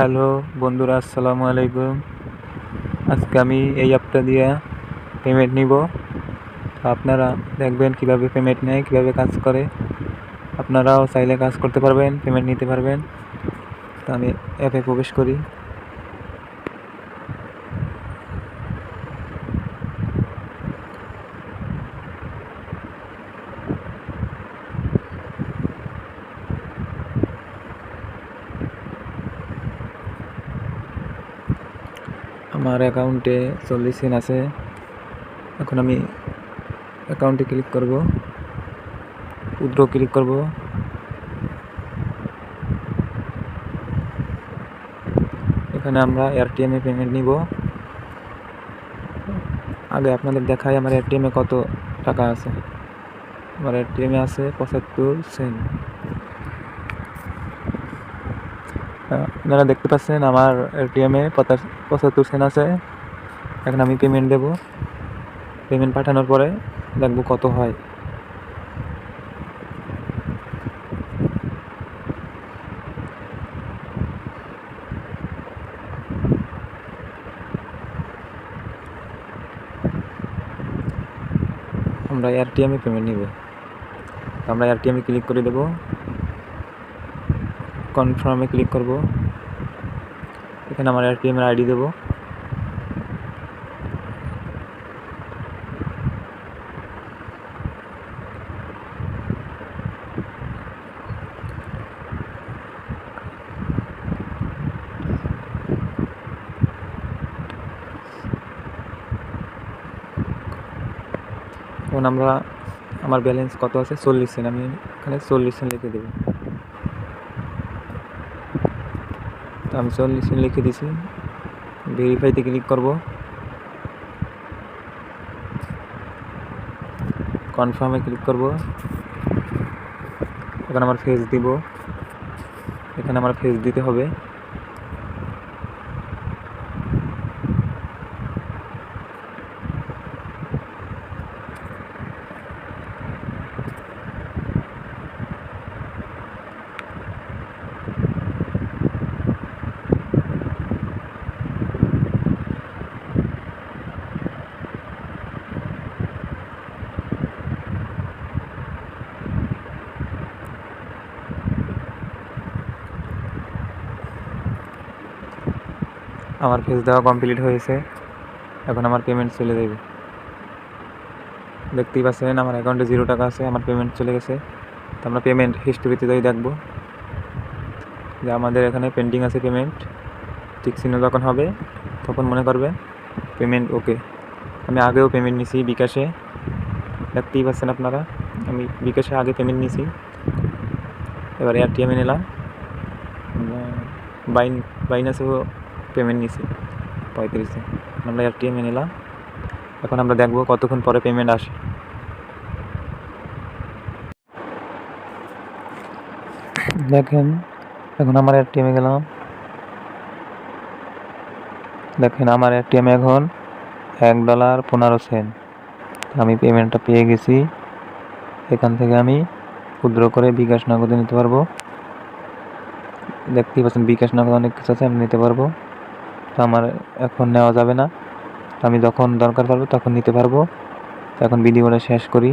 Hello বন্ধুরা, আসসালামু আলাইকুম। আজকে আমি এই অ্যাপটা দিয়ে পেমেন্ট নিব। আপনারা দেখবেন কীভাবে পেমেন্ট নেয়, কীভাবে কাজ করে। আপনারাও চাইলে কাজ করতে পারবেন পেমেন্ট নিতে পারবেন। তো আমি অ্যাপে প্রবেশ করি। আমার অ্যাকাউন্টে চল্লিশ সেন আছে। এখন আমি অ্যাকাউন্টে ক্লিক করব। উইথড্র ক্লিক করব। এখানে আমরা এয়ারটিএম পেমেন্ট নিব। আগে আপনাদের দেখাই আমার এটিএম কত টাকা আছে। আমার এটিএম আছে পঁচাত্তর সেন্ট। আপনারা দেখতে পাচ্ছেন আমার এটিএম পঁচাত্তর সেন আছে। এখন আমি পেমেন্ট দেব। পেমেন্ট পাঠানোর পরে দেখব কত হয়। আমরা এয়ারটিএমে পেমেন্ট নিব। আমরা এয়ারটিএমে ক্লিক করে দেব। কনফার্মে ক্লিক করব। এখানে আমার এয়ারটিএম এর আইডি দেব। এখন আমরা, আমার ব্যালেন্স কত আছে? চল্লিশ সেন্ট আমি এখানে চল্লিশ সেন্ট লিখে দেবো। তো আমি চল্লিশ লিখে দিছি। ভেরিফাইতে ক্লিক করব। কনফার্মে ক্লিক করব। এখন আমার ফেস দিব। এখানে আমার ফেস দিতে হবে। আমার ফেস দেওয়া কমপ্লিট হয়েছে। এখন আমার পেমেন্ট চলে যাবে। দেখতেই পাচ্ছেন, আমার অ্যাকাউন্টে জিরো টাকা আছে, আমার পেমেন্ট চলে গেছে। তো আমরা পেমেন্ট হিস্টোরিতে যাই, দেখব। যে আমাদের এখানে পেন্ডিং আছে পেমেন্ট ঠিক চিহ্ন যখন হবে, তখন মনে করবে পেমেন্ট ওকে আমি আগেও পেমেন্ট নিছি বিকাশে। দেখতেই পাচ্ছেন আপনারা, আমি বিকাশে আগে পেমেন্ট নিছি। এবার এয়ারটিএমে নিলাম। বাইন বাইনাসেও পেমেন্ট নিছি, পঁয়ত্রিশে আমরা এয়ারটিএমে নিলাম। এখন আমরা দেখব কতক্ষণ পরে পেমেন্ট আসে। দেখেন, এখন আমার এটিএমে গেলাম। দেখেন, আমার এটিএমে এখন এক ডলার পনেরো সেন্ট আমি পেমেন্টটা পেয়ে গেছি। এখান থেকে আমি ক্ষুদ্র করে বিকাশ নগদে নিতে পারব। দেখতেই পাচ্ছেন, বিকাশ নগদ অনেক কিছু আছে, আমি নিতে পারব। তো আমার এখন নেওয়া যাবে না। আমি যখন দরকার পড়বে তখন নিতে পারব। এখন ভিডিওটা শেষ করি।